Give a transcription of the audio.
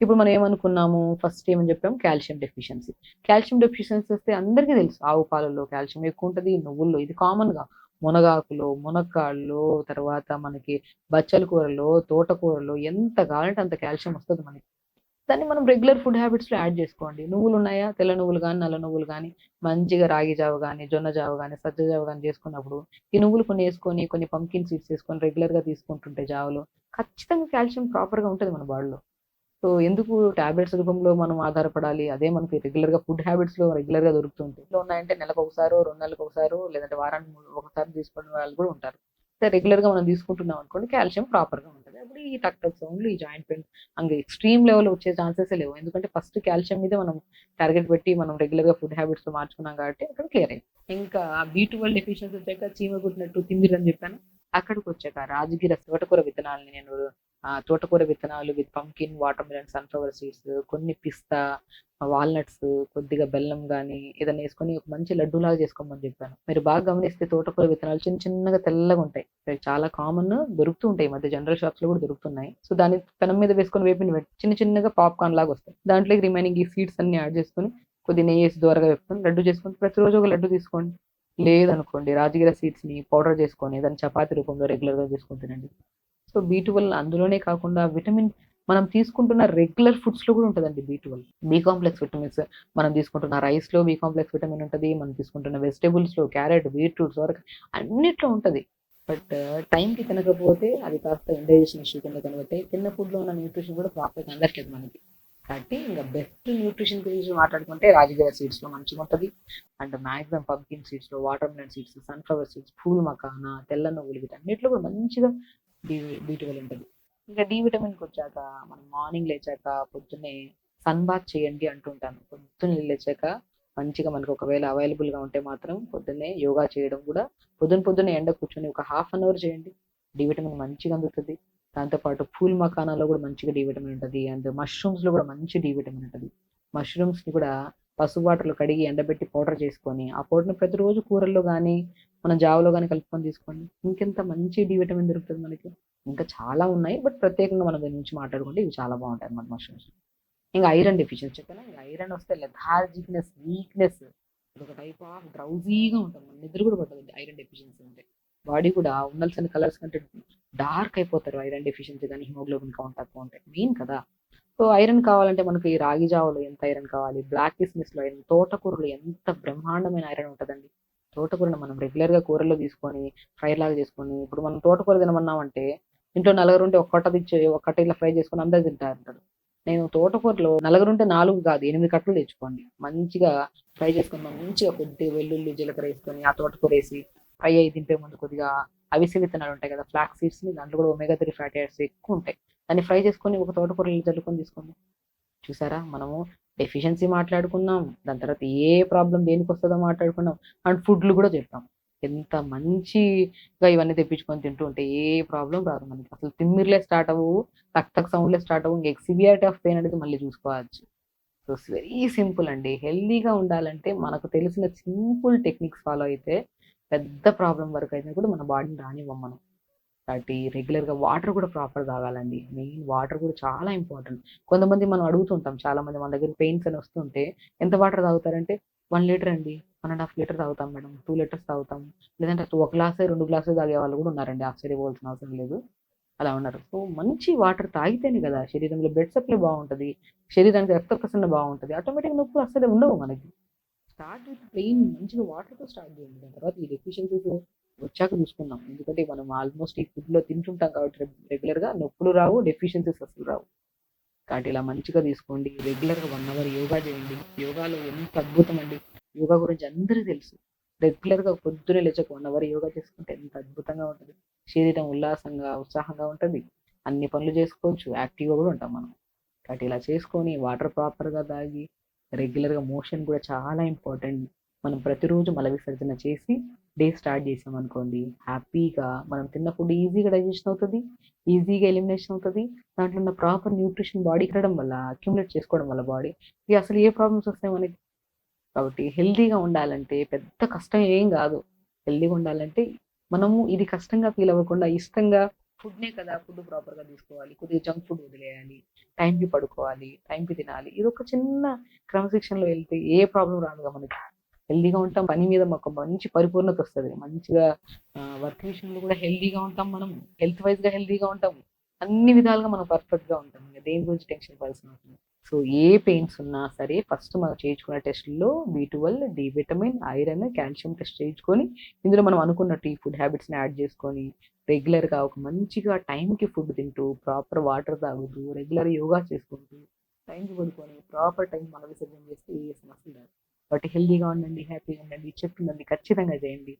ఇప్పుడు మనం ఏమనుకున్నాము? ఫస్ట్ ఏమని చెప్పాము? కాల్షియం డెఫిషియన్సీ కాల్షియం డెఫిషియన్సీ వస్తే అందరికీ తెలుసు. ఆవు పాలలో కాల్షియం ఎక్కువ ఉంటుంది నువ్వుల్లో. ఇది కామన్గా మునగాకులో మునక్కాళ్ళు తర్వాత మనకి బచ్చల కూరలో తోటకూరలో ఎంత కావాలంటే అంత కాల్షియం వస్తుంది మనకి. దాన్ని మనం రెగ్యులర్ ఫుడ్ హ్యాబిట్స్లో యాడ్ చేసుకోండి. నువ్వులు ఉన్నాయా? తెల్ల నువ్వులు కానీ నల్ల నువ్వులు కానీ మంచిగా రాగి జావ కానీ జొన్న జావ కానీ సజ్జ జావ కానీ చేసుకున్నప్పుడు ఈ నువ్వులు కొన్ని వేసుకొని కొన్ని పంకిన్ సీడ్స్ వేసుకొని రెగ్యులర్గా తీసుకుంటుంటే జావలో ఖచ్చితంగా కాల్షియం ప్రాపర్గా ఉంటుంది మన బాడీలో సో ఎందుకు టాబ్లెట్స్ రూపంలో మనం ఆధారపడాలి? అదే మనకి రెగ్యులర్గా ఫుడ్ హ్యాబిట్స్లో రెగ్యులర్గా దొరుకుతుంటాయి. ఇంట్లో ఉన్నాయంటే నెలకు ఒకసారి రెండు నెలలకు ఒకసారి లేదంటే వారానికి మూడు- ఒకసారి తీసుకునే వాళ్ళు కూడా ఉంటారు. రెగ్యులర్గా మనం తీసుకుంటున్నాం అనుకోండి కాల్షియం ప్రాపర్గా ఉంటుంది. అప్పుడు ఈ టక్ టక్ సౌండ్లు ఈ జాయింట్ పెయిన్. అంగే ఎక్స్ట్రీమ్ లెవెల్ వచ్చే ఛాన్సెస్ లేవు. ఎందుకంటే ఫస్ట్ కాల్షియం మీద మనం టార్గెట్ పెట్టి మనం రెగ్యులర్గా ఫుడ్ హ్యాబిట్స్లో మార్చుకున్నాం కాబట్టి అక్కడ క్లియర్ అయింది. ఇంకా బీ ట్వెల్వ్ డెఫిషియన్సీ వచ్చాక చీమ కుట్టినట్టు తిమ్మిరని చెప్పాను. అక్కడికి వచ్చాక రాజగిర తోటకూర విత్తనాలని నేను తోటకూర విత్తనాలు with pumpkin watermelon sunflower seeds కొన్ని పిస్తా వాల్నట్స్ కొద్దిగా బెల్లం కానీ ఏదైనా వేసుకొని ఒక మంచి లడ్డూలాగా చేసుకోమని చెప్పాను. మీరు బాగా గమనిస్తే తోటకూర విత్తనాలు చిన్న చిన్నగా తెల్లగా ఉంటాయి. చాలా కామన్ దొరుకుతూ ఉంటాయి. మధ్య జనరల్ షాప్స్లో కూడా దొరుకుతున్నాయి. సో దాన్ని పెనం మీద వేసుకొని వేపిన చిన్న చిన్నగా పాప్కార్న్ లాగా వస్తాయి. దాంట్లోకి రిమైనింగ్ ఈ సీడ్స్ అన్ని యాడ్ చేసుకొని కొద్ది నెయ్యి వేసి దూరగా వేసుకొని లడ్డు చేసుకొని ప్రతిరోజు ఒక లడ్డు తీసుకోండి. లేదనుకోండి రాజగిర సీడ్స్ని పౌడర్ చేసుకొని దాన్ని చపాతి రూపంలో రెగ్యులర్గా చేసుకుంటానండి సో బీ ట్వెల్వ్ అందులోనే కాకుండా విటమిన్ మనం తీసుకుంటున్న రెగ్యులర్ ఫుడ్స్లో కూడా ఉంటుందండి B twelve B complex vitamins మనం తీసుకుంటున్న రైస్లో బీ కాంప్లెక్స్ విటమిన్ ఉంటుంది మనం తీసుకుంటున్న వెజిటేబుల్స్లో క్యారెట్ బీట్రూట్స్ వరకు అన్నిట్లో ఉంటది. బట్ టైంకి uh, తినకపోతే అది కాస్త ఇండైజెషన్ ఇష్యూ కింద కనబడితే తిన్న ఫుడ్లో ఉన్న న్యూట్రిషన్ కూడా ప్రాపర్గా అందట్లేదు మనకి. కాబట్టి ఇంకా బెస్ట్ న్యూట్రిషన్ గురించి మాట్లాడుకుంటే రాజగిర సీడ్స్లో మంచిగా ఉంటుంది. అండ్ మాక్సిమం పంకిన్ సీడ్స్లో water melon seeds sunflower seeds pool makhana తెల్ల నువ్వులు వీటన్నిటిలో కూడా మంచిగా డి బీ ఉంటుంది. ఇంకా డి విటమిన్కి వచ్చాక మనం మార్నింగ్ లేచాక పొద్దున్నే సన్ బాత్ చేయండి అంటుంటాను. పొద్దున్నే లేచాక మంచిగా మనకు ఒకవేళ అవైలబుల్గా గా ఉంటే మాత్రం పొద్దున్నే యోగా చేయడం కూడా పొద్దున పొద్దున్నే ఎండ కూర్చొని ఒక హాఫ్ అన్ అవర్ చేయండి. డి విటమిన్ మంచిగా అందుతుంది. దాంతోపాటు పూల్ మకానాలో కూడా మంచిగా డి విటమిన్ ఉంటుంది. అండ్ మష్రూమ్స్లో కూడా మంచి డి విటమిన్ ఉంటుంది. మష్రూమ్స్ని కూడా పసుపు వాటర్లో కడిగి ఎండబెట్టి పౌడర్ చేసుకొని ఆ పౌడర్ని ప్రతిరోజు కూరల్లో కానీ మనం జావలో కానీ కలుపుకొని తీసుకోండి. ఇంకెంత మంచి డి విటమిన్ దొరుకుతుంది మనకి. ఇంకా చాలా ఉన్నాయి. బట్ ప్రత్యేకంగా మనం దీని గురించి మాట్లాడుకుంటే ఇవి చాలా బాగుంటాయి అన్నమాట మష్రూమ్స్ ఇంకా ఐరన్ డెఫిషియన్సీ చెప్పాను ఇంకా ఐరన్ వస్తే లెథార్జిక్నెస్ వీక్నెస్ ఒక టైప్ ఆఫ్ డ్రౌజీగా ఉంటుంది. మన నిద్ర కూడా పడుతుంది ఐరన్ డెఫిషియన్సీ ఉంటే. బాడీ కూడా ఉండాల్సిన కలర్స్ కంటే డార్క్ అయిపోతారు ఐరన్ డెఫిషియన్సీ కానీ హిమోగ్లోబిన్ కౌంట్ తక్కువ ఉంటాయి. మెయిన్ కదా. సో ఐరన్ కావాలంటే మనకి రాగి జావలో ఎంత ఐరన్ కావాలి? బ్లాక్ కిస్మిస్లో ఐరన్ తోటకూరలో ఎంత బ్రహ్మాండమైన ఐరన్ ఉంటుందండి? తోటకూరని మనం రెగ్యులర్గా కూరల్లో తీసుకొని ఫ్రై లాగా చేసుకొని ఇప్పుడు మనం తోటకూర తినమన్నామంటే ఇంట్లో నలుగురు ఉంటే ఒక్కట తెచ్చి ఒక్కట ఇలా ఫ్రై చేసుకొని అందరు తింటారు అంటారు నేను తోటకూరలో నలుగురు ఉంటే నాలుగు కాదు ఎనిమిది కట్టలు తెచ్చుకోండి. మంచిగా ఫ్రై చేసుకొని మంచిగా కొద్దిగా వెల్లుల్లి జీలకర్ర వేసుకొని ఆ తోటకూర వేసి ఫ్రై అయ్యి తింటే ముందు కొద్దిగా అవిసె విత్తనాలు ఉంటాయి కదా ఫ్లాక్ సీడ్స్ని దాంట్లో కూడా ఒమేగా త్రీ ఫ్యాటీ యాసిడ్స్ ఎక్కువ ఉంటాయి. దాన్ని ఫ్రై చేసుకొని ఒక తోటకూర చల్లుకొని తీసుకోండి. చూసారా? మనము ఎఫిషియన్సీ మాట్లాడుకున్నాం దాని తర్వాత ఏ ప్రాబ్లం దేనికి వస్తుందో మాట్లాడుకున్నాం అండ్ ఫుడ్లు కూడా చెప్తాం ఎంత మంచిగా ఇవన్నీ తెప్పించుకొని తింటూ ఉంటే ఏ ప్రాబ్లం రాదు మనకి. అసలు తిమ్మిర్లే స్టార్ట్ అవ్వు తక్ తక్ సౌండ్లే స్టార్ట్ అవ్వు ఇంకా సివియారిటీ ఆఫ్ పెయిన్ అనేది మళ్ళీ చూసుకోవచ్చు. సో వెరీ సింపుల్ అండి. హెల్దీగా ఉండాలంటే మనకు తెలిసిన సింపుల్ టెక్నిక్స్ ఫాలో అయితే పెద్ద ప్రాబ్లం వరకు అయితే కూడా మన బాడీని రానివ్వం మనం. కాబట్టి రెగ్యులర్గా వాటర్ కూడా ప్రాపర్ తాగాలండి. మెయిన్ వాటర్ కూడా చాలా ఇంపార్టెంట్. కొంతమంది మనం అడుగుతుంటాం చాలా మంది మన దగ్గర పెయిన్స్ అని వస్తుంటే ఎంత వాటర్ తాగుతారంటే వన్ లీటర్ అండి. వన్ అండ్ హాఫ్ లీటర్ తాగుతాం మేడం. టూ లీటర్స్ తాగుతాం. లేదంటే అసలు ఒక గ్లాసే రెండు గ్లాసులు తాగే వాళ్ళు కూడా ఉన్నారండి. ఆశ్చర్యపోవాల్సిన అవసరం లేదు. అలా ఉన్నారు. సో మంచి వాటర్ తాగితేనే కదా శరీరంలో బ్లడ్ సప్లై బాగుంటది. శరీరానికి రక్త ప్రసరణ బాగుంటది. ఆటోమేటిక్ నొప్పులు అసలు ఉండవు మనకి. స్టార్ట్ విత్ ప్లెయిన్ మంచిగా వాటర్తో స్టార్ట్ చేయండి. దాని తర్వాత ఈ డెఫిషియన్సీస్ వచ్చాక చూసుకుందాం. ఎందుకంటే మనం ఆల్మోస్ట్ ఈ ఫుడ్లో తింటుంటాం కాబట్టి రెగ్యులర్గా నొప్పులు రావు డెఫిషియన్సీస్ అసలు రావు. కాబట్టి ఇలా మంచిగా తీసుకోండి. రెగ్యులర్గా వన్ అవర్ యోగా చేయండి. యోగాలో ఎంత అద్భుతం అండి. యోగా గురించి అందరికీ తెలుసు. రెగ్యులర్గా పొద్దునే లేచక వన్ అవర్ యోగా చేసుకుంటే ఎంత అద్భుతంగా ఉంటుంది. శరీరం ఉల్లాసంగా ఉత్సాహంగా ఉంటుంది. అన్ని పనులు చేసుకోవచ్చు. యాక్టివ్గా కూడా ఉంటాం మనం. కాబట్టి ఇలా చేసుకొని వాటర్ ప్రాపర్గా తాగి రెగ్యులర్గా మోషన్ కూడా చాలా ఇంపార్టెంట్ మనం ప్రతిరోజు మల విసర్జన చేసి డే స్టార్ట్ చేసాం అనుకోండి హ్యాపీగా మనం తిన్న ఫుడ్ ఈజీగా డైజెషన్ అవుతుంది ఈజీగా ఎలిమినేషన్ అవుతుంది. దాంట్లో ఉన్న ప్రాపర్ న్యూట్రిషన్ బాడీ రావడం వల్ల అక్యుములేట్ చేసుకోవడం వల్ల బాడీ ఇది అసలు ఏ ప్రాబ్లమ్స్ వస్తాయి మనకి? కాబట్టి హెల్దీగా ఉండాలంటే పెద్ద కష్టం ఏం కాదు. హెల్దీగా ఉండాలంటే మనము ఇది కష్టంగా ఫీల్ అవ్వకుండా ఇష్టంగా ఫుడ్నే కదా ఫుడ్ ప్రాపర్గా తీసుకోవాలి. కొద్దిగా జంక్ ఫుడ్ వదిలేయాలి టైంకి పడుకోవాలి టైంకి తినాలి. ఇది ఒక చిన్న క్రమశిక్షణలో వెళ్తే ఏ ప్రాబ్లం రాదుగా మనకి. హెల్దీగా ఉంటాం పని మీద మాకు మంచి పరిపూర్ణత వస్తుంది. మంచిగా వర్క్ విషయంలో కూడా హెల్దీగా ఉంటాం మనం. హెల్త్ వైజ్గా హెల్దీగా ఉంటాం. అన్ని విధాలుగా మనం పర్ఫెక్ట్గా ఉంటాం. ఇంకా దేని గురించి టెన్షన్ పడాల్సిన అవసరం సో ఏ పెయిన్స్ ఉన్నా సరే ఫస్ట్ మనం చేయించుకున్న టెస్ట్లో B twelve D vitamin iron calcium test చేయించుకొని ఇందులో మనం అనుకున్నట్టు ఈ ఫుడ్ హ్యాబిట్స్ని యాడ్ చేసుకొని రెగ్యులర్గా ఒక మంచిగా టైంకి ఫుడ్ తింటూ ప్రాపర్ వాటర్ తాగుతూ రెగ్యులర్ యోగా చేసుకుంటూ టైంకి పడుకొని ప్రాపర్ టైం మన విసర్జన చేస్తే ఏ సమస్య లేదు. బట్ హెల్దీగా ఉండండి హ్యాపీగా ఉండండి చెప్తుందండి ఖచ్చితంగా చేయండి.